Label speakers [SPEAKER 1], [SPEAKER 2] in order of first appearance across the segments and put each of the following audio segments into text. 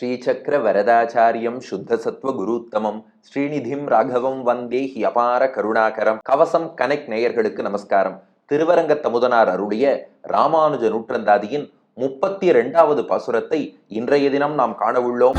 [SPEAKER 1] ஸ்ரீசக்கர வரதாச்சாரியம் சுத்த சத்வ குருத்தமம். ஸ்ரீநிதிம் ராகவம் வந்தே ஹி அபார கருணாகரம். கவசம் கனெக்ட் நேயர்களுக்கு நமஸ்காரம். திருவரங்க தமுதனார் அருளிய ராமானுஜ நூற்றந்தாதியின் முப்பத்தி இரண்டாவது பாசுரத்தை இன்றைய தினம் நாம் காணவுள்ளோம்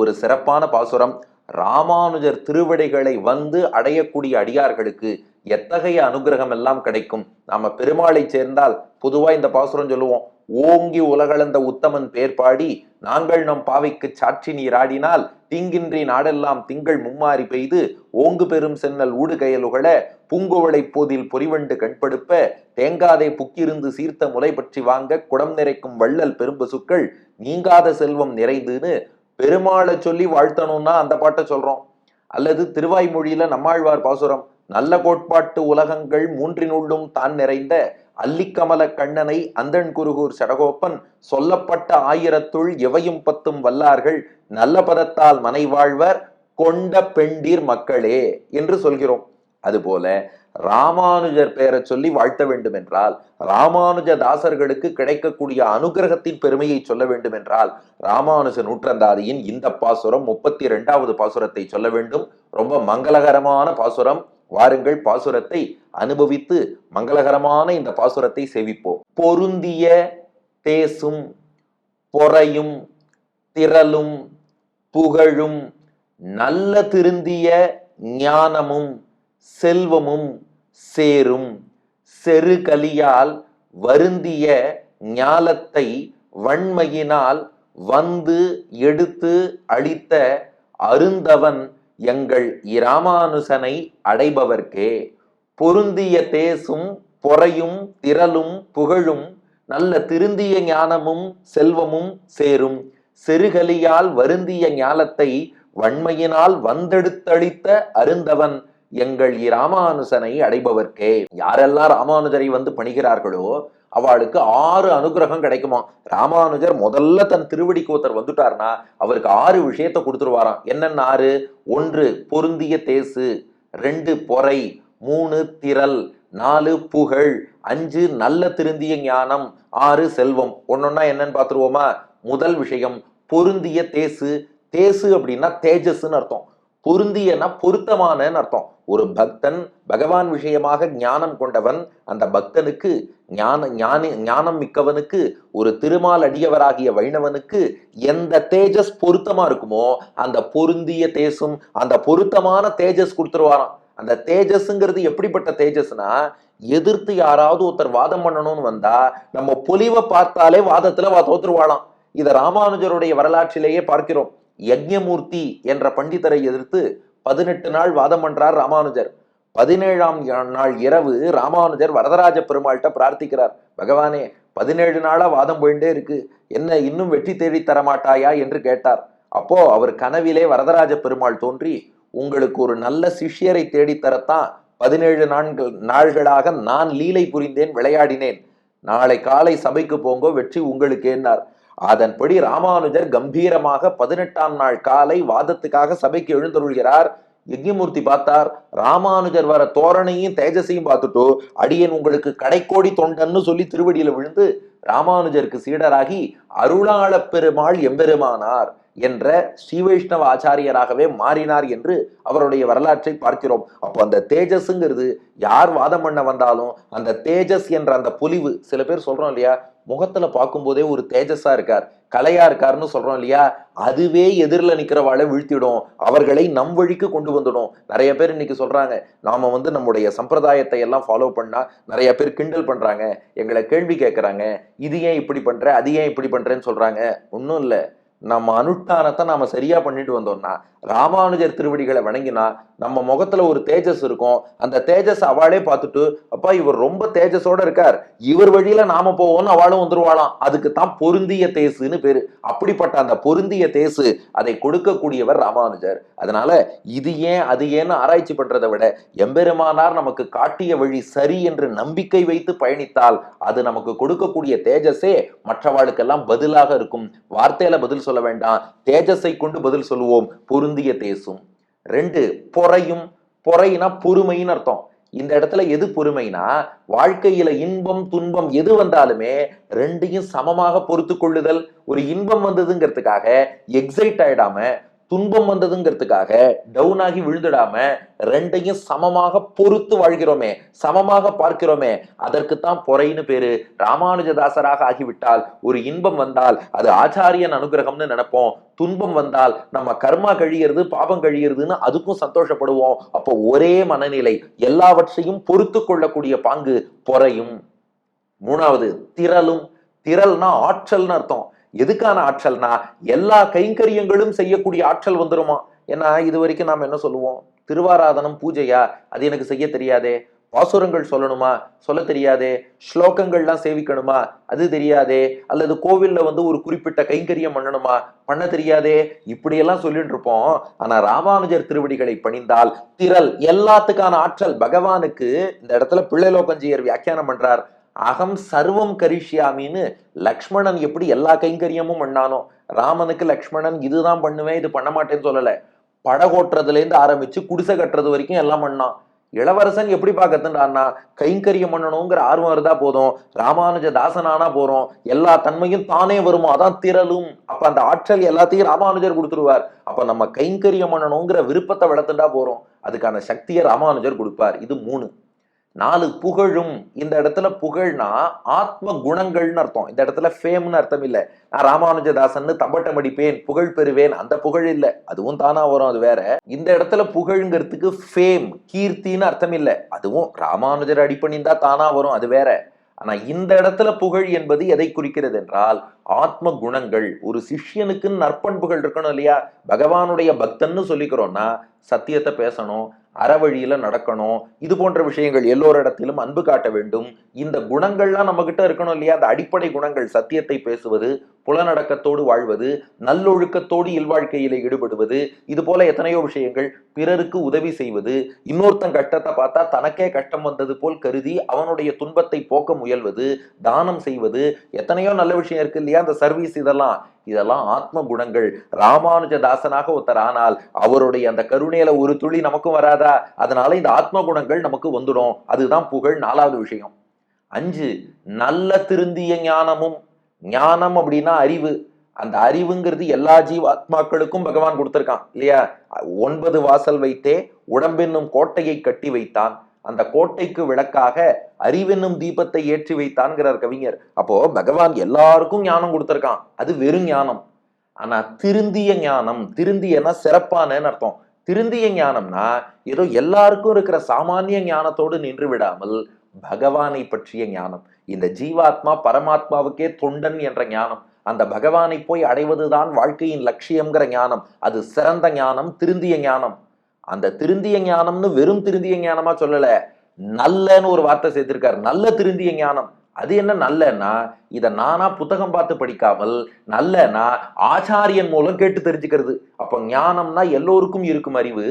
[SPEAKER 1] ஒரு சிறப்பான பாசுரம். ராமானுஜர் திருவடிகளை வந்து அடையக்கூடிய அடியார்களுக்கு எத்தகைய அனுகிரகம் எல்லாம் கிடைக்கும்? நாம பெருமாளை சேர்ந்தால் பொதுவா இந்த பாசுரம் சொல்லுவோம். ஓங்கி உலகளந்த உத்தமன் பேர் பாடி நாங்கள் நம் பாவைக்கு சாட்சி நீராடினால் தீங்கின்றி நாடெல்லாம் திங்கள் மும்மாறி பெய்து ஓங்கு பெரும் சென்னல் ஊடுகையலுகள பூங்குவளை போதில் பொறிவண்டு கண்படுப்ப தேங்காதை புக்கிருந்து சீர்த்த முலை பற்றி வாங்க குடம் நிறைக்கும் வள்ளல் பெரும்பசுக்கள் நீங்காத செல்வம் நிறைந்துன்னு பெருமாளை சொல்லி வாழ்த்தணும்னா அந்த பாட்டை சொல்றோம். அல்லது திருவாய்மொழியில நம்மாழ்வார் பாசுரம் நல்ல கோட்பாட்டு உலகங்கள் மூன்றினுள்ளும் தான் நிறைந்த அல்லிக்கமல கண்ணனை அந்தன் குருகூர் சடகோப்பன் சொல்லப்பட்ட ஆயிரத்துள் எவையும் பத்தும் வல்லார்கள் நல்ல பதத்தால் மனைவாழ்வர் கொண்ட பெண்டீர் மக்களே என்று சொல்கிறோம். அதுபோல ராமானுஜர் பெயரை சொல்லி வாழ்த்த வேண்டும் என்றால் ராமானுஜ தாசர்களுக்கு கிடைக்கக்கூடிய அனுகிரகத்தின் பெருமையை சொல்ல வேண்டும் என்றால் ராமானுஜ நூற்றந்தாதியின் இந்த பாசுரம் முப்பத்தி இரண்டாவது பாசுரத்தை சொல்ல வேண்டும். ரொம்ப மங்களகரமான பாசுரம். வாருங்கள் பாசுரத்தை அனுபவித்து மங்களகரமான இந்த பாசுரத்தை சேவிப்போம். பொருந்திய தேசும் பொறையும் திரளும் புகழும் நல்ல திருந்திய ஞானமும் செல்வமும் சேரும். செருகலியால் வருந்திய ஞாலத்தை வன்மையினால் வந்து எடுத்து அளித்த அருந்தவன் எங்கள் இராமானுசனை அடைபவர்க்கே. பொருந்திய தேசும் பொறையும் திரளும் புகழும் நல்ல திருந்திய ஞானமும் செல்வமும் சேரும். செருகலியால் வருந்திய ஞாலத்தை வன்மையினால் வந்தெடுத்தளித்த அருந்தவன் எங்கள் இராமானுசனை அடைபவர்க்கே. யாரெல்லாம் ராமானுஜரை வந்து பணிகிறார்களோ அவளுக்கு ஆறு அனுகிரகம் கிடைக்குமா? ராமானுஜர் முதல்ல தன் திருவடிக்கு ஒருத்தர் வந்துட்டார்னா அவருக்கு ஆறு விஷயத்தை கொடுத்துருவாராம். என்னென்ன ஆறு? ஒன்று பொருந்திய தேசு. ரெண்டு பொறை. மூணு திரள். நாலு புகழ். அஞ்சு நல்ல திருந்திய ஞானம். ஆறு செல்வம். ஒன்னொன்னா என்னன்னு பார்த்துருவோமா? முதல் விஷயம் பொருந்திய தேசு. தேசு அப்படின்னா தேஜஸ்ன்னு அர்த்தம். பொருந்தியன்னா பொருத்தமானன்னு அர்த்தம். ஒரு பக்தன் பகவான் விஷயமாக ஞானம் கொண்டவன் அந்த பக்தனுக்கு ஞான ஞானி ஞானம் மிக்கவனுக்கு ஒரு திருமால் அடியவராகிய வைணவனுக்கு எந்த தேஜஸ் பொருத்தமா இருக்குமோ அந்த பொருந்திய தேசும் அந்த பொருத்தமான தேஜஸ் கொடுத்துருவாராம். அந்த தேஜஸ்ங்கிறது எப்படிப்பட்ட தேஜஸ்னா எதிர்த்து யாராவது ஒருத்தர் வாதம் பண்ணணும்னு வந்தா நம்ம பொலிவை பார்த்தாலே வாதத்துல வா தோத்துருவாளாம். இதை ராமானுஜருடைய வரலாற்றிலேயே பார்க்கிறோம். யஜ்யமூர்த்தி என்ற பண்டிதரை எதிர்த்து பதினெட்டு நாள் வாதம் பண்றார் ராமானுஜர். பதினேழாம் நாள் இரவு ராமானுஜர் வரதராஜ பெருமாள்கிட்ட பிரார்த்திக்கிறார். பகவானே பதினேழு நாளா வாதம் போயிட்டே இருக்கு. என்ன இன்னும் வெற்றி தேடி தரமாட்டாயா என்று கேட்டார். அப்போ அவர் கனவிலே வரதராஜ பெருமாள் தோன்றி உங்களுக்கு ஒரு நல்ல சிஷ்யரை தேடித்தரத்தான் பதினேழு நாட்கள் நாள்களாக நான் லீலை புரிந்தேன் விளையாடினேன். நாளை காலை சபைக்கு போங்கோ வெற்றி உங்களுக்கு என்னார் அதன்படி ராமானுஜர் கம்பீரமாக பதினெட்டாம் நாள் காலை வாதத்துக்காக சபைக்கு எழுந்தருள்கிறார். யஜ்யமூர்த்தி பார்த்தார். ராமானுஜர் வர தோரணையும் தேஜஸையும் பார்த்துட்டோ அடியன் உங்களுக்கு கடைக்கோடி தொண்டன்னு சொல்லி திருவடியில விழுந்து ராமானுஜருக்கு சீடராகி அருளாள பெருமாள் எம்பெருமானார் என்ற ஸ்ரீவைஷ்ணவ ஆச்சாரியராகவே மாறினார் என்று அவருடைய வரலாற்றை பார்க்கிறோம். அப்போ அந்த தேஜஸ்ங்கிறது யார் வாதம் பண்ண வந்தாலும் அந்த தேஜஸ் என்ற அந்த பொலிவு சில பேர் சொல்றோம் இல்லையா? முகத்துல பார்க்கும்போதே ஒரு தேஜஸா இருக்கார் கலையா இருக்காருன்னு சொல்றோம் இல்லையா? அதுவே எதிரில் நிற்கிறவாளை வீழ்த்திடும் அவர்களை நம் வழிக்கு கொண்டு வந்துடும். நிறைய பேர் இன்னைக்கு சொல்றாங்க நாம வந்து நம்முடைய சம்பிரதாயத்தை எல்லாம் ஃபாலோ பண்ணா நிறைய பேர் கிண்டல் பண்றாங்க எங்களை கேள்வி கேட்கறாங்க இது ஏன் இப்படி பண்ற அது ஏன் இப்படி பண்றேன்னு சொல்றாங்க. ஒன்றும் இல்லை. நம்ம அனுஷ்டானத்தை நாம சரியா பண்ணிட்டு வந்தோம்னா ராமானுஜர் திருவடிகளை வணங்கினா நம்ம முகத்துல ஒரு தேஜஸ் இருக்கும். அந்த தேஜஸ் அவளே பார்த்துட்டு அப்பா இவர் ரொம்ப தேஜஸோட இருக்கார். இவர் வழியில நாம போவோம்னு அவளும் வந்துருவாளாம். அதுக்கு தான் பொருந்திய தேசுன்னு பேரு. அப்படிப்பட்ட அந்த பொருந்திய தேசு அதை கொடுக்கக்கூடியவர் ராமானுஜர். அதனால இது ஏன் அது ஏன்னு ஆராய்ச்சி பண்றதை விட எம்பெருமானார் நமக்கு காட்டிய வழி சரி என்று நம்பிக்கை வைத்து பயணித்தால் அது நமக்கு கொடுக்கக்கூடிய தேஜஸே மற்றவாளுக்கெல்லாம் பதிலாக இருக்கும். வார்த்தையில பதில் பதில் சொல்ல வேண்டாம். தேஜஸை கொண்டு பதில் சொல்லுவோம். பொருந்திய தேசும். ரெண்டு பொறையும் பொறைனா பொறுமைன்னு அர்த்தம். இந்த இடத்துல எது பொறுமைனா வாழ்க்கையில இன்பம் துன்பம் எது வந்தாலுமே ரெண்டையும் சமமாக பொறுத்து கொள்ளுதல். ஒரு இன்பம் வந்ததுங்கிறதுக்காக எக்ஸைட் ஆயிடாம துன்பம் வந்ததுங்கிறதுக்காக டவுன் ஆகி விழுந்துடாம ரெண்டையும் சமமாக பொறுத்து வாழ்கிறோமே சமமாக பார்க்கிறோமே அதற்குத்தான் பொறைன்னு பேரு. ராமானுஜதாசராக ஆகிவிட்டால் ஒரு இன்பம் வந்தால் அது ஆச்சாரியன் அனுகிரகம்னு நினைப்போம். துன்பம் வந்தால் நம்ம கர்மா கழியிறது பாபம் கழியிறதுன்னு அதுக்கும் சந்தோஷப்படுவோம். அப்போ ஒரே மனநிலை எல்லாவற்றையும் பொறுத்து கொள்ளக்கூடிய பாங்கு பொறையும். மூணாவது திரளும். திரள்னா ஆற்றல்னு அர்த்தம். எதுக்கான ஆற்றல்னா எல்லா கைங்கரியங்களும் செய்யக்கூடிய ஆற்றல் வந்துருமா? ஏன்னா இது வரைக்கும் நாம் என்ன சொல்லுவோம்? திருவாராதனம் பூஜையா? அது எனக்கு செய்ய தெரியாதே. பாசுரங்கள் சொல்லணுமா? சொல்ல தெரியாதே. ஸ்லோகங்கள்லாம் சேவிக்கணுமா? அது தெரியாதே. அல்லது கோவில்ல வந்து ஒரு குறிப்பிட்ட கைங்கரியம் பண்ணணுமா? பண்ண தெரியாதே. இப்படியெல்லாம் சொல்லிட்டு இருப்போம். ஆனா ராமானுஜர் திருவடிகளை பணிந்தால் திரள் எல்லாத்துக்கான ஆற்றல் பகவானுக்கு இந்த இடத்துல பிள்ளைலோகஞ்சியர் வியாக்கியானம் பண்றார். அகம் சர்வம் கரிஷ்யாமின்னு லக்ஷ்மணன் எப்படி எல்லா கைங்கரியமும் பண்ணானோ ராமனுக்கு லக்ஷ்மணன் இதுதான் பண்ணுவேன் இது பண்ண மாட்டேன்னு சொல்லலை. படகோட்டுறதுலேருந்து ஆரம்பிச்சு குடிசை கட்டுறது வரைக்கும் எல்லாம் பண்ணான். இளவரசன் எப்படி பார்க்கறதுன்றான்னா கைங்கரியம் பண்ணணுங்கிற ஆர்வம் இருந்தா போதும் ராமானுஜ தாசனானா போறோம் எல்லா தன்மையும் தானே வருமோ அதான் திரளும். அப்ப அந்த ஆற்றல் எல்லாத்தையும் ராமானுஜர் கொடுத்துருவார். அப்ப நம்ம கைங்கரியம் பண்ணணுங்கிற விருப்பத்தை வளர்த்துட்டா போறோம். அதுக்கான சக்தியை ராமானுஜர் கொடுப்பார். இது மூணு. நாலு புகழும் இந்த இடத்துல புகழ்னா ஆத்ம குணங்கள்னு அர்த்தம். இந்த இடத்துல ஃபேம்னு அர்த்தம் இல்ல. நான் ராமானுஜதாசன் தம்பட்டம் அடிப்பேன் புகழ் பெறுவேன் அந்த புகழ் இல்ல. அதுவும் தானா வரும் அது வேற. இந்த இடத்துல புகழ்ங்கிறதுக்கு ஃபேம் கீர்த்தின்னு அர்த்தம் இல்ல. அதுவும் ராமானுஜர் அடிப்பணிந்தா தானா வரும் அது வேற. ஆனா இந்த இடத்துல புகழ் என்பது எதை குறிக்கிறது என்றால் ஆத்ம குணங்கள். ஒரு சிஷ்யனுக்கு நற்பண்புகள் இருக்கணும் இல்லையா? பகவானுடைய பக்தன்னு சொல்லிக்கிறோம்னா சத்தியத்தை பேசணும் அறவழியில நடக்கணும். இது போன்ற விஷயங்கள் எல்லோரிடத்திலும் அன்பு காட்ட வேண்டும். இந்த குணங்கள்லாம் நம்ம கிட்ட இருக்கணும் இல்லையா? அந்த அடிப்படை குணங்கள் சத்தியத்தை பேசுவது புலநடக்கத்தோடு வாழ்வது நல்லொழுக்கத்தோடு இல்வாழ்க்கையில ஈடுபடுவது இது போல எத்தனையோ விஷயங்கள் பிறருக்கு உதவி செய்வது. இன்னொருத்தன் கஷ்டத்தை பார்த்தா தனக்கே கஷ்டம் வந்தது போல் கருதி அவனுடைய துன்பத்தை போக்க முயல்வது தானம் செய்வது. எத்தனையோ நல்ல விஷயம் இருக்கு இல்லையா? அந்த சர்வீஸ் இதெல்லாம். இதெல்லாம் ஆத்ம குணங்கள் ராமானுஜ தாசனாக ஒருத்தர் ஆனால் அவருடைய அந்த கருணையில ஒரு துளி நமக்கும் வராதா? அதனால இந்த ஆத்ம குணங்கள் நமக்கு வந்துடும். அதுதான் புகழ் நாலாவது விஷயம். அஞ்சு நல்ல திருந்திய ஞானமும் ஞானம் அப்படின்னா அறிவு. அந்த அறிவுங்கிறது எல்லா ஜீவாத்மாக்களுக்கும் பகவான் கொடுத்துருக்கான் இல்லையா? ஒன்பது வாசல் வைத்தே உடம்பென்னும் கோட்டையை கட்டி வைத்தான். அந்த கோட்டைக்கு விளக்காக அறிவென்னும் தீபத்தை ஏற்றி வைத்தான்கிறார் கவிஞர். அப்போ பகவான் எல்லாருக்கும் ஞானம் கொடுத்துருக்கான். அது வெறும் ஞானம். ஆனா திருந்திய ஞானம் திருந்தியனா சிறப்பானன்னு அர்த்தம். திருந்திய ஞானம்னா ஏதோ எல்லாருக்கும் இருக்கிற சாமானிய ஞானத்தோடு நின்று விடாமல் பகவானை பற்றிய ஞானம். இந்த ஜீவாத்மா பரமாத்மாவுக்கே தொண்டன் என்ற ஞானம். அந்த பகவானை போய் அடைவதுதான் வாழ்க்கையின் லட்சியம்ங்கிற ஞானம். அது சிறந்த ஞானம் திருந்திய ஞானம். அந்த திருந்திய ஞானம்னு வெறும் திருந்திய ஞானமா சொல்லல. நல்லன்னு ஒரு வார்த்தை சேர்த்திருக்காரு. நல்ல திருந்திய ஞானம். அது என்ன நல்லன்னா இத நானா புத்தகம் பார்த்து படிக்காமல் நல்லனா ஆச்சாரியன் மூலம் கேட்டு தெரிஞ்சுக்கிறது. அப்போ ஞானம்னா எல்லோருக்கும் இருக்கும் அறிவு.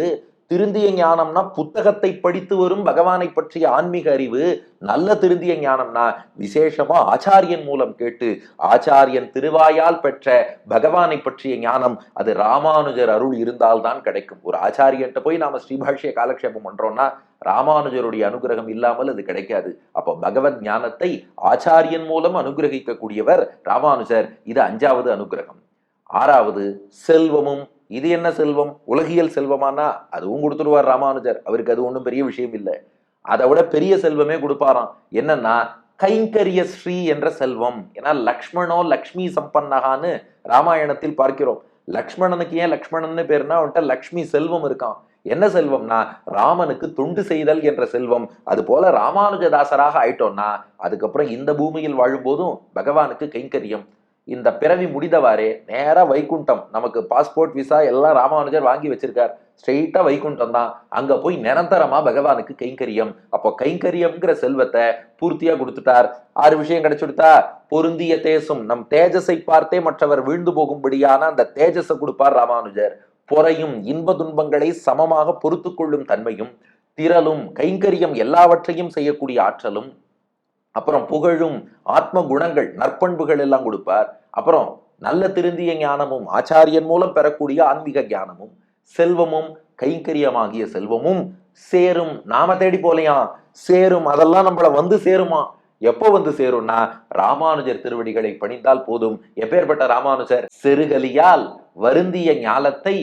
[SPEAKER 1] திருந்திய ஞானம்னா புத்தகத்தை படித்து வரும் பகவானை பற்றிய ஆன்மீக அறிவு. நல்ல திருந்திய ஞானம்னா விசேஷமா ஆச்சாரியன் மூலம் கேட்டு ஆச்சாரியன் திருவாயால் பெற்ற பகவானை பற்றிய ஞானம். அது ராமானுஜர் அருள் இருந்தால்தான் கிடைக்கும். ஒரு ஆச்சாரியன்ட்ட போய் நாம ஸ்ரீபாஷ்ய காலக்ஷேபம் பண்றோம்னா ராமானுஜருடைய அனுகிரகம் இல்லாமல் அது கிடைக்காது. அப்போ பகவத் ஞானத்தை ஆச்சாரியன் மூலம் அனுகிரகிக்கக்கூடியவர் ராமானுஜர். இது அஞ்சாவது அனுகிரகம். ஆறாவது செல்வமும் இது என்ன செல்வம்? உலகியல் செல்வமானா? அதுவும் கொடுத்துருவார் ராமானுஜர். அவருக்கு அது ஒன்றும் பெரிய விஷயம் இல்லை. அதை விட பெரிய செல்வமே கொடுப்பாராம். என்னன்னா கைங்கரிய ஸ்ரீ என்ற செல்வம். ஏன்னா லக்ஷ்மணோ லக்ஷ்மி சம்பன்னகான்னு ராமாயணத்தில் பார்க்கிறோம். லக்ஷ்மணனுக்கு ஏன் லக்ஷ்மணன்னு பேருனா அவன்கிட்ட லக்ஷ்மி செல்வம் இருக்கான் என்ன செல்வம்னா ராமனுக்கு தொண்டு செய்தல் என்ற செல்வம். அது போல ராமானுஜதாசராக ஆயிட்டோம்னா அதுக்கப்புறம் இந்த பூமியில் வாழும்போதும் பகவானுக்கு கைங்கரியம். இந்த பிறவி முடிந்தவாறே நேராக வைகுண்டம். நமக்கு பாஸ்போர்ட் விசா எல்லாம் ராமானுஜர் வாங்கி வச்சிருக்கார். ஸ்ட்ரெயிட்டா வைகுண்டம் தான். அங்கே போய் நிரந்தரமா பகவானுக்கு கைங்கரியம். அப்போ கைங்கரியம்ங்கிற செல்வத்தை பூர்த்தியா கொடுத்துட்டார். ஆறு விஷயம் கிடைச்சுடுத்தா? பொருந்திய தேசம். நம் தேஜஸை பார்த்தே மற்றவர் வீழ்ந்து போகும்படியான அந்த தேஜஸை கொடுப்பார் ராமானுஜர். பொறையும் இன்ப துன்பங்களை சமமாக பொறுத்து கொள்ளும் தன்மையும் திரளும் கைங்கரியம் எல்லாவற்றையும் செய்யக்கூடிய ஆற்றலும் அப்புறம் புகழும் ஆத்ம குணங்கள் நற்பண்புகள் எல்லாம் கொடுப்பார். அப்புறம் நல்ல திருந்திய ஞானமும் ஆச்சாரியன் மூலம் பெறக்கூடிய ஆன்மீக ஞானமும் செல்வமும் கைங்கரியமாகிய செல்வமும் சேரும். நாம தேடி போலையா? சேரும். அதெல்லாம் நம்மள வந்து சேருமா? எப்போ வந்து சேரும்னா ராமானுஜர் திருவடிகளை பணிந்தால் போதும். எப்பேற்பட்ட ராமானுஜர்? செருகலியால் வருந்திய ஞாலத்தை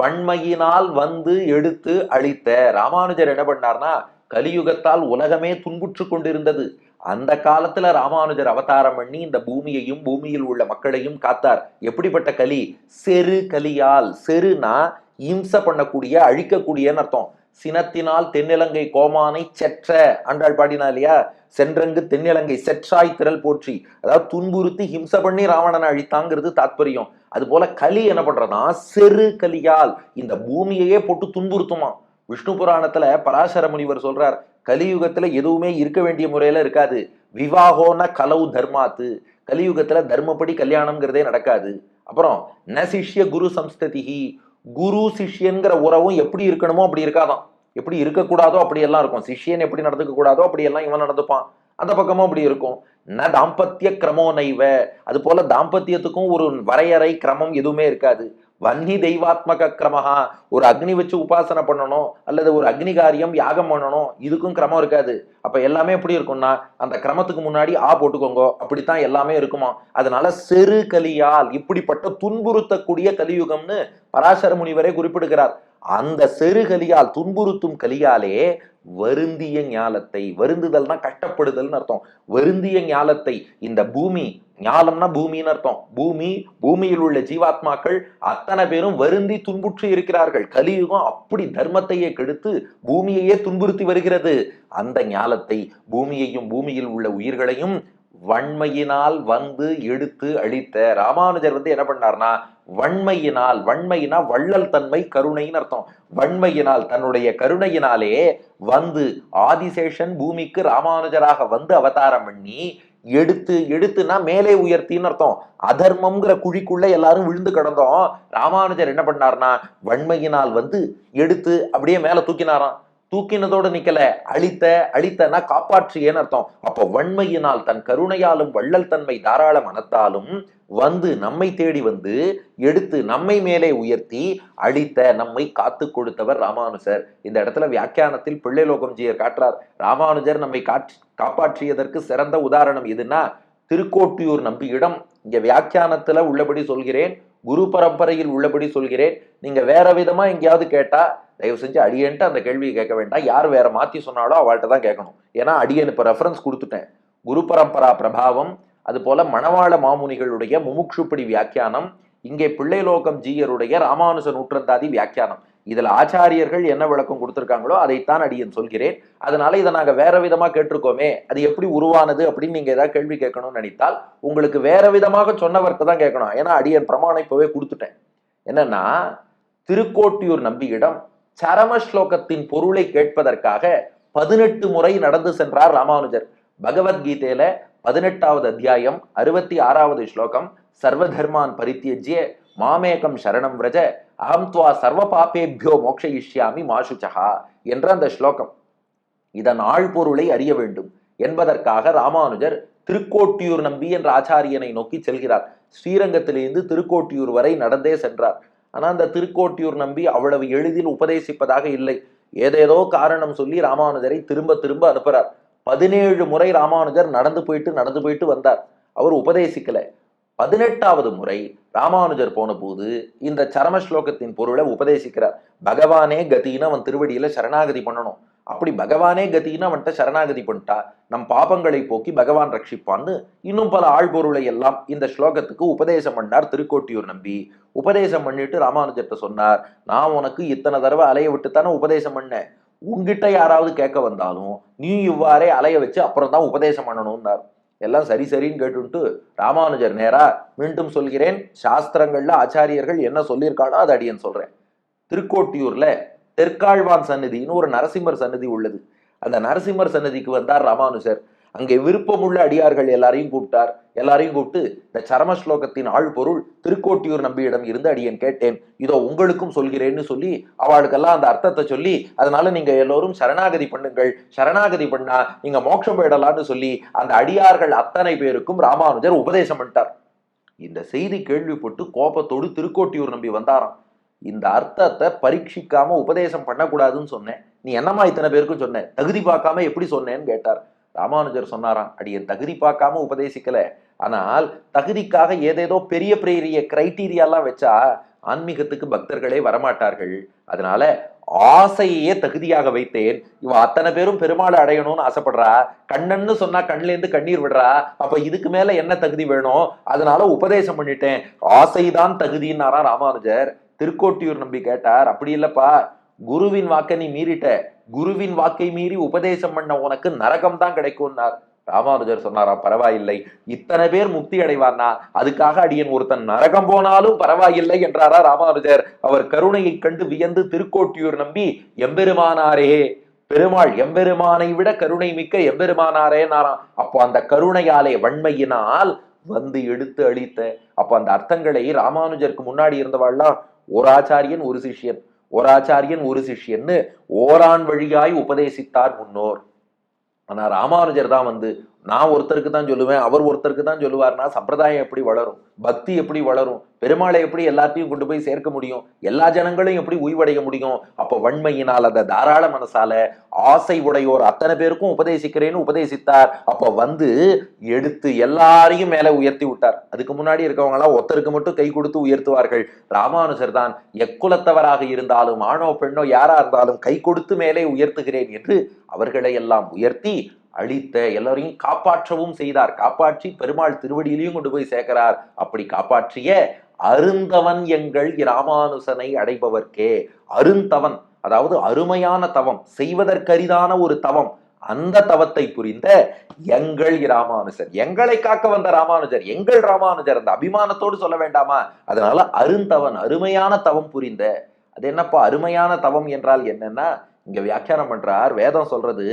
[SPEAKER 1] வன்மையினால் வந்து எடுத்து அழித்த. ராமானுஜர் என்ன பண்ணார்னா கலியுகத்தால் உலகமே துன்புற்று கொண்டிருந்தது. அந்த காலத்துல ராமானுஜர் அவதாரம் பண்ணி இந்த பூமியையும் பூமியில் உள்ள மக்களையும் காத்தார். எப்படிப்பட்ட கலி? செரு கலியால். செருனா இம்ச பண்ணக்கூடிய அழிக்கக்கூடியன்னு அர்த்தம். சினத்தினால் தென்னிலங்கை கோமானை செற்ற. ஆண்டாள் பாடினா இல்லையா? சென்றங்கு தென்னிலங்கை செற்றாய் திரள் போற்றி. அதாவது துன்புறுத்தி ஹிம்ச பண்ணி ராவணனை அழித்தாங்கிறது தாத்பரியம். அது போல கலி என்ன பண்றதுனா செரு கலியால். இந்த பூமியையே போட்டு துன்புறுத்துமா? விஷ்ணு புராணத்துல பராசர முனிவர் சொல்றார் கலியுகத்துல எதுவுமே இருக்க வேண்டிய முறையில இருக்காது. விவாகோன கலவு தர்மாத்து. கலியுகத்துல தர்மப்படி கல்யாணம்ங்கிறதே நடக்காது. அப்புறம் ந சிஷ்ய குரு சம்ஸ்ததிஹி. குரு சிஷ்யன்கிற உறவும் எப்படி இருக்கணுமோ அப்படி இருக்காதான். எப்படி இருக்கக்கூடாதோ அப்படி எல்லாம் இருக்கும். சிஷ்யன் எப்படி நடந்துக்க கூடாதோ அப்படி எல்லாம் இவன் நடந்துப்பான். அந்த பக்கமும் அப்படி இருக்கும். ந தாம்பத்திய கிரமோ நைவ. அது போல தாம்பத்தியத்துக்கும் ஒரு வரையறை கிரமம் எதுவுமே இருக்காது. வந்தி தெய்வாத்மக கிரமஹா. ஒரு அக்னி வச்சு உபாசனை பண்ணணும் அல்லது ஒரு அக்னி காரியம் யாகம் பண்ணணும் இதுக்கும் கிரமம் இருக்காது. அப்ப எல்லாமே எப்படி இருக்கும்னா அந்த கிரமத்துக்கு முன்னாடி ஆ போட்டுக்கோங்க. அப்படித்தான் எல்லாமே இருக்குமா. அதனால செரு கலியால் இப்படிப்பட்ட துன்புறுத்தக்கூடிய கலியுகம்னு பராசர முனிவரே குறிப்பிடுகிறார். அந்த செரு கலியால் துன்புறுத்தும் கலியாலே வருந்திய ஞாலத்தை வருந்துதல்னா கஷ்டப்படுதல்னு அர்த்தம். வருந்திய ஞாலத்தை இந்த பூமி ஞாலம்னா பூமின்னு அர்த்தம். பூமி பூமியில் உள்ள ஜீவாத்மாக்கள் அத்தனை பேரும் வருந்தி துன்புற்று இருக்கிறார்கள். கலியுகம் அப்படி தர்மத்தையே கெடுத்து பூமியையே துன்புறுத்தி வருகிறது. அந்த ஞாலத்தை பூமியையும் பூமியில் உள்ள உயிர்களையும் வன்மையினால் வந்து எடுத்து அழித்த ராமானுஜர் வந்து என்ன பண்ணார்னா வன்மையினால் வன்மையினா வள்ளல் தன்மை கருணைன்னு அர்த்தம். வன்மையினால் தன்னுடைய கருணையினாலே வந்து ஆதிசேஷன் பூமிக்கு ராமானுஜராக வந்து அவதாரம் பண்ணி எடுத்து எடுத்துனா மேலே உயர்த்தின்னு அர்த்தம். அதர்மம்ங்கிற குழிக்குள்ள எல்லாரும் விழுந்து கிடந்தோம். ராமானுஜர் என்ன பண்ணார்னா வன்மையினால் வந்து எடுத்து அப்படியே மேல தூக்கினாராம். தூக்கினதோடு நிக்கல. அழித்த அழித்தனா காப்பாற்றியேன்னு அர்த்தம். அப்ப வன்மையினால் தன் கருணையாலும் வள்ளல் தன்மை தாராள மனத்தாலும் வந்து நம்மை தேடி வந்து எடுத்து நம்மை மேலே உயர்த்தி அழித்த நம்மை காத்து கொடுத்தவர் ராமானுஜர். இந்த இடத்துல வியாக்கியானத்தில் பிள்ளைலோகம்ஜியர் காட்டுறார். ராமானுஜர் நம்மை காற்று காப்பாற்றியதற்கு சிறந்த உதாரணம் எதுன்னா திருக்கோட்டியூர் நம்பியிடம் இங்க வியாக்கியானத்துல உள்ளபடி சொல்கிறேன். குரு பரம்பரையில் உள்ளபடி சொல்கிறேன். நீங்க வேற விதமா எங்கேயாவது கேட்டா தயவு செஞ்சு அடியன்ட்டு அந்த கேள்வியை கேட்க வேண்டாம். யார் வேற மாத்தி சொன்னாலோ அவள்கிட்ட தான் கேட்கணும். ஏன்னா அடியன் இப்ப ரெஃபரன்ஸ் கொடுத்துட்டேன். குரு பரம்பரா பிரபாவம் அது போல மணவாள மாமுனிகளுடைய முமுட்சுப்படி வியாக்கியானம் இங்கே பிள்ளைலோகம் ஜீயருடைய ராமானுஜ நூற்றந்தாதி வியாக்கியானம். இதுல ஆச்சாரியர்கள் என்ன விளக்கம் கொடுத்துருக்காங்களோ அதைத்தான் அடியன் சொல்கிறேன். அதனால இதை நாங்க வேற விதமா கேட்டிருக்கோமே அது எப்படி உருவானது அப்படின்னு நீங்க ஏதாவது கேள்வி கேட்கணும்னு நினைத்தால் உங்களுக்கு வேற விதமாக சொன்னவர்கிட்ட தான் கேட்கணும். ஏன்னா அடியன் பிரமாணம் இப்பவே கொடுத்துட்டேன். என்னன்னா திருக்கோட்டியூர் நம்பியிடம் சரம ஸ்லோகத்தின் பொருளை கேட்பதற்காக பதினெட்டு முறை நடந்து சென்றார் ராமானுஜர். பகவத்கீதையில பதினெட்டாவது அத்தியாயம் அறுபத்தி ஆறாவது ஸ்லோகம் சர்வதர்மான் பரித்தியஜ்ய மாமேகம் சரணம் விரஜ அகம் துவா சர்வ பாப்பேபியோ மோக்ஷயிஷ்யாமி மாசுச்சகா என்ற அந்த ஸ்லோகம். இதன் ஆழ்பொருளை அறிய வேண்டும் என்பதற்காக ராமானுஜர் திருக்கோட்டியூர் நம்பி என்ற ஆச்சாரியனை நோக்கி செல்கிறார். ஸ்ரீரங்கத்திலிருந்து திருக்கோட்டியூர் வரை நடந்தே சென்றார். ஆனால் அந்த திருக்கோட்டியூர் நம்பி அவ்வளவு எளிதில் உபதேசிப்பதாக இல்லை. ஏதேதோ காரணம் சொல்லி ராமானுஜரை திரும்ப திரும்ப அனுப்புறார். பதினேழு முறை ராமானுஜர் நடந்து போயிட்டு நடந்து போயிட்டு வந்தார். அவர் உபதேசிக்கல. பதினெட்டாவது முறை ராமானுஜர் போன போது இந்த சரம ஸ்லோகத்தின் பொருளை உபதேசிக்கிறார். பகவானே கத்தின்னு அவன் திருவடியில சரணாகதி பண்ணணும். அப்படி பகவானே கத்தின்னு அவன்கிட்ட சரணாகதி பண்ணிட்டா நம் பாபங்களை போக்கி பகவான் ரட்சிப்பான்னு இன்னும் பல ஆழ்பொருளை எல்லாம் இந்த ஸ்லோகத்துக்கு உபதேசம் பண்ணார் திருக்கோட்டியூர் நம்பி. உபதேசம் பண்ணிட்டு ராமானுஜர்கிட்ட சொன்னார் நான் உனக்கு இத்தனை தடவை அலைய விட்டுத்தானே உபதேசம் பண்ணேன். உன்கிட்ட யாராவது கேட்க வந்தாலும் நீ இவ்வாறே அலைய வச்சு அப்புறம் தான் உபதேசம் பண்ணணும்னார். எல்லாம் சரி சரின்னு கேட்டுன்ட்டு ராமானுஜர் நேரா மீண்டும் சொல்கிறேன் சாஸ்திரங்கள்ல ஆச்சாரியர்கள் என்ன சொல்லியிருக்காளோ அதை அடியன் சொல்றேன். திருக்கோட்டியூர்ல தெற்காழ்வான் சன்னதின்னு ஒரு நரசிம்மர் சன்னதி உள்ளது. அந்த நரசிம்மர் சன்னதிக்கு வந்தார் ராமானுஜர். அங்கே விருப்பமுள்ள அடியார்கள் எல்லாரையும் கூப்பிட்டார். எல்லாரையும் கூப்பிட்டு இந்த சரம ஸ்லோகத்தின் ஆழ்பொருள் திருக்கோட்டியூர் நம்பியிடம் இருந்து அடியேன் கேட்டேன். இதோ உங்களுக்கும் சொல்கிறேன்னு சொல்லி அவளுக்கெல்லாம் அந்த அர்த்தத்தை சொல்லி அதனால நீங்க எல்லோரும் சரணாகதி பண்ணுங்கள். சரணாகதி பண்ணா நீங்க மோட்சம் போயிடலாம்னு சொல்லி அந்த அடியார்கள் அத்தனை பேருக்கும் ராமானுஜர் உபதேசம் பண்ணிட்டார். இந்த செய்தி கேள்விப்பட்டு கோபத்தோடு திருக்கோட்டியூர் நம்பி வந்தாராம். இந்த அர்த்தத்தை பரீட்சிக்காம உபதேசம் பண்ணக்கூடாதுன்னு சொன்னேன். நீ என்னம்மா இத்தனை பேருக்கும் சொன்ன? தகுதி பார்க்காம எப்படி சொன்னேன்னு கேட்டார். ராமானுஜர் சொன்னாராம் அடி என் தகுதி பார்க்காம உபதேசிக்கல. ஆனால் தகுதிக்காக ஏதேதோ பெரிய பெரிய கிரைட்டீரியாலாம் வச்சா ஆன்மீகத்துக்கு பக்தர்களே வரமாட்டார்கள். அதனால ஆசையே தகுதியாக வைத்தேன். இவ அத்தனை பேரும் பெருமாளை அடையணும்னு ஆசைப்படுறா. கண்ணன்னு சொன்னா கண்ணுலேருந்து கண்ணீர் விடுறா. அப்ப இதுக்கு மேல என்ன தகுதி வேணும்? அதனால உபதேசம் பண்ணிட்டேன். ஆசைதான் தகுதின்னாரா ராமானுஜர். திருக்கோட்டியூர் நம்பி கேட்டார் அப்படி இல்லப்பா குருவின் வாக்கை நீ மீறிட்ட. குருவின் வாக்கை மீறி உபதேசம் பண்ண உனக்கு நரகம் தான் கிடைக்கும்னார். ராமானுஜர் சொன்னாராம் பரவாயில்லை இத்தனை பேர் முக்தி அடைவார்னா அதுக்காக அடியன் ஒருத்தன் நரகம் போனாலும் பரவாயில்லை என்றாரா ராமானுஜர். அவர் கருணையை கண்டு வியந்து திருக்கோட்டியூர் நம்பி எம்பெருமானாரே பெருமாள் எம்பெருமானை விட கருணை மிக்க எம்பெருமானாரே நாராம் அப்போ அந்த கருணையாலே வன்மையினால் வந்து எடுத்து அழித்த. அப்ப அந்த அர்த்தங்களை ராமானுஜருக்கு முன்னாடி இருந்தவாள்லாம் ஒரு ஆச்சாரியன் ஒரு சிஷ்யன். ஒரு ஆச்சாரியன் ஒரு சிஷ்யன்னு ஓரான் வழியாய் உபதேசித்தார் முன்னோர். ஆனால் ராமானுஜர் தான் வந்து நான் ஒருத்தருக்கு தான் சொல்லுவேன் அவர் ஒருத்தருக்கு தான் சொல்லுவார்னா சம்பிரதாயம் எப்படி வளரும்? பக்தி எப்படி வளரும்? பெருமாளை எப்படி எல்லாத்தையும் கொண்டு போய் சேர்க்க முடியும்? எல்லா ஜனங்களையும் எப்படி உய்வடைய முடியும்? அப்போ வன்மையினால் அந்த தாராள மனசால ஆசை உடையோர் அத்தனை பேருக்கும் உபதேசிக்கிறேன்னு உபதேசித்தார். அப்போ வந்து எடுத்து எல்லாரையும் மேலே உயர்த்தி விட்டார். அதுக்கு முன்னாடி இருக்கவங்களாம் ஒருத்தருக்கு மட்டும் கை கொடுத்து உயர்த்துவார்கள். ராமானுஜர் தான் எக்குலத்தவராக இருந்தாலும் ஆணோ பெண்ணோ யாரா இருந்தாலும் கை கொடுத்து மேலே உயர்த்துகிறேன் என்று அவர்களை எல்லாம் உயர்த்தி அழித்த எல்லாரையும் காப்பாற்றவும் செய்தார். காப்பாற்றி பெருமாள் திருவடியிலையும் கொண்டு போய் சேர்க்கிறார். அப்படி காப்பாற்றிய அருந்தவன் எங்கள் இராமானுசனை அடைபவர்க்கே. அருந்தவன் அதாவது அருமையான தவம் செய்வதற்கரிதான ஒரு தவம். அந்த தவத்தை புரிந்த எங்கள் ராமானுஜர் எங்களை காக்க வந்த ராமானுஜர் எங்கள் ராமானுஜர் அந்த அபிமானத்தோடு சொல்ல வேண்டாமா? அதனால அருந்தவன் அருமையான தவம் புரிந்த அது என்னப்பா அருமையான தவம் என்றால் என்னன்னா இங்க வியாக்கியானம் பண்றார் வேதம் சொல்றது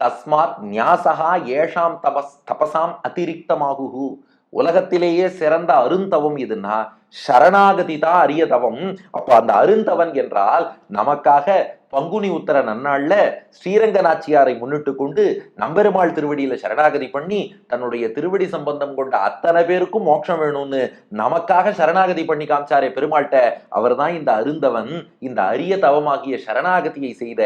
[SPEAKER 1] தஸ்மாத் ஞாசகா ஏஷாம் தபஸ் தபசாம் அதிரிக்தமாகுஹு உலகத்திலேயே சிறந்த அருந்தவம் இதுன்னா சரணாகதி தான் அரிய தவம் அப்ப அந்த அருந்தவன் என்றால் நமக்காக பங்குனி உத்தர நன்னாள்ல ஸ்ரீரங்க நாச்சியாரை முன்னிட்டு கொண்டு நம்பெருமாள் திருவடியில சரணாகதி பண்ணி தன்னுடைய திருவடி சம்பந்தம் கொண்ட அத்தனை பேருக்கும் மோட்சம் வேணும்னு நமக்காக சரணாகதி பண்ணி காமிச்சாரே பெருமாள்கிட்ட. அவர்தான் இந்த அருந்தவன் இந்த அரிய தவமாகிய சரணாகதியை செய்த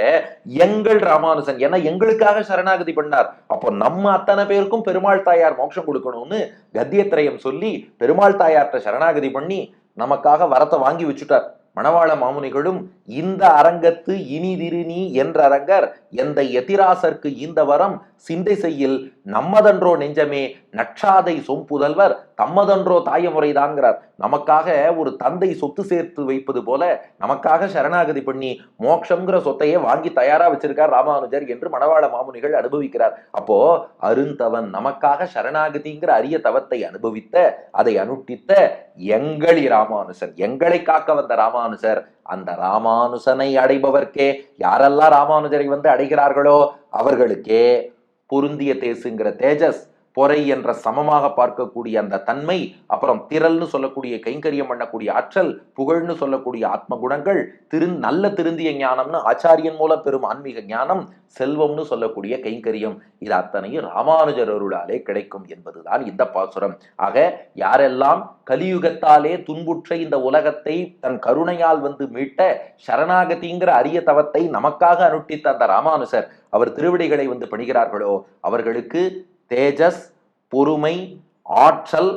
[SPEAKER 1] எங்கள் ராமானுசன். ஏன்னா எங்களுக்காக சரணாகதி பண்ணார். அப்போ நம்ம அத்தனை பேருக்கும் பெருமாள் தாயார் மோட்சம் கொடுக்கணும்னு கத்தியத்திரயம் சொல்லி பெருமாள் தாயார்ட்ட சரணாகதி பண்ணி நமக்காக வரத்தை வாங்கி வச்சுட்டார். மணவாள மாமுனிகளும் இந்த அரங்கத்து இனிதிருநீ என்றரங்கர் எந்த எதிராசர்க்கு இந்த வரம்? சிந்தை செய்யில் நம்மதன்றோ நெஞ்சமே நற்றாதை சொம்புதல்வர் தம்மதன்றோ தாயமுறைதான்கிறார் நமக்காக ஒரு தந்தை சொத்து சேர்த்து வைப்பது போல நமக்காக சரணாகதி பண்ணி மோட்சம்ங்கிற சொத்தையே வாங்கி தயாரா வச்சிருக்கார் ராமானுஜர் என்று மணவாள மாமுனிகள் அனுபவிக்கிறார். அப்போ அருந்தவன் நமக்காக சரணாகதிங்கிற அரிய தவத்தை அனுபவித்த அதை அனுட்டித்த எங்களி ராமானுஜன் எங்களை காக்க வந்த ராமானுஜர் அந்த ராமானுசனை அடைபவர்க்கே யாரெல்லாம் ராமானுஜரை வந்து அடைகிறார்களோ அவர்களுக்கே பொருந்திய தேசுங்கிற தேஜஸ் பொறை என்ற சமமாக பார்க்கக்கூடிய அந்த தன்மை அப்புறம் திரள்னு சொல்லக்கூடிய கைங்கரியம் பண்ணக்கூடிய ஆற்றல் புகழ்னு சொல்லக்கூடிய ஆத்ம குணங்கள் திரு நல்ல திருந்திய ஞானம்னு ஆச்சாரியன் மூலம் பெறும் ஆன்மீக ஞானம் செல்வம்னு சொல்லக்கூடிய கைங்கரியம். இது அத்தனையும் ராமானுஜர் அருளாலே கிடைக்கும் என்பதுதான் இந்த பாசுரம். ஆக யாரெல்லாம் கலியுகத்தாலே துன்புற்ற இந்த உலகத்தை தன் கருணையால் வந்து மீட்ட சரணாகதிங்கிற அரிய தவத்தை நமக்காக அனுட்டித்த அந்த ராமானுஜர் அவர் திருவிடைகளை வந்து பணிகிறார்களோ அவர்களுக்கு தேஜஸ் பொறுமை ஆற்றல்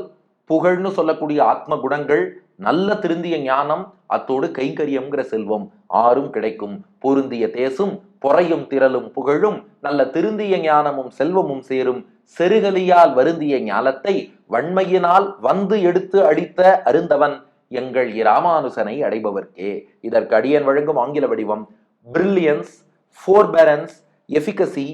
[SPEAKER 1] புகழ்னு சொல்லக்கூடிய ஆத்ம குணங்கள் நல்ல திருந்திய ஞானம் அத்தோடு கைங்கரியம்ங்கிற செல்வம் ஆறும் கிடைக்கும். பொருந்திய தேசும் பொறையும் திரளும் புகழும் நல்ல திருந்திய ஞானமும் செல்வமும் சேரும். செருகலியால் வருந்திய ஞானத்தை வன்மையினால் வந்து எடுத்து அழித்த அருந்தவன் எங்கள் இராமானுசனை அடைபவர்க்கே. இதற்கு அடியன் வழங்கும் ஆங்கில வடிவம். Brilliance forbearance efficacy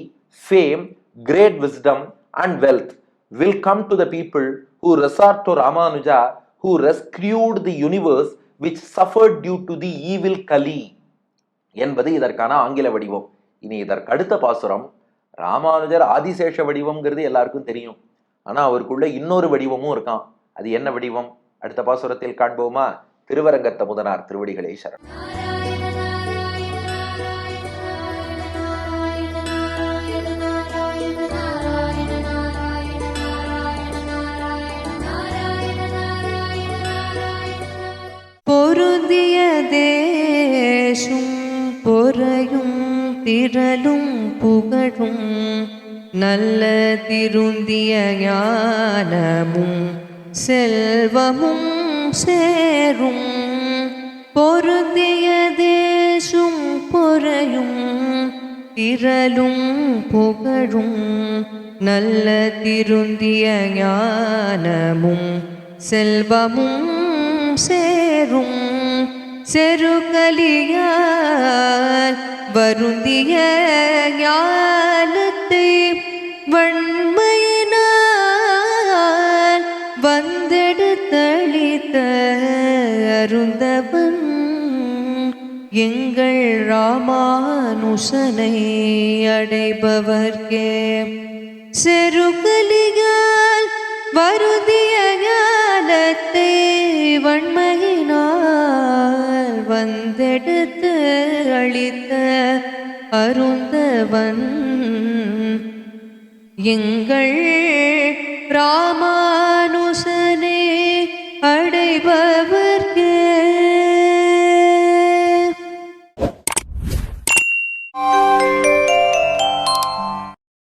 [SPEAKER 1] fame great wisdom and wealth will come to the people who resort to Ramanuja, who rescued the universe which suffered due to the evil Kali. என்பது இதற்கான ஆங்கில வடிவம். இனி இதற்கு அடுத்த பாசுரம் ராமானுஜர் ஆதிசேஷ வடிவம்ங்கிறது எல்லாருக்கும் தெரியும். ஆனா அவருக்குள்ள இன்னொரு வடிவமும் இருக்கான் அது என்ன வடிவம்? அடுத்த பாசுரத்தில் காண்போமா? திருவரங்கத்த முதனார் திருவடிகளே
[SPEAKER 2] பொறையும் திரளும் புகழும் நல்ல திருந்திய ஞானமும் செல்வமும் சேரும். பொருந்திய தேசும் பொறையும் திரளும் புகழும் நல்ல திருந்திய ஞானமும் செல்வமும் சேரும். செருங்கலியால் வருந்திய ஞானத்தை வன்மையினால் வந்தெடுத்தளித்த அருந்தவன் எங்கள் ராமானுசனை அடைபவர்க்கே. செருங்கலியால் வருந்திய ஞானத்தை வன்மையினால் வந்தெடுத்து அளித்த அருந்தவன். எங்கள் ராமானு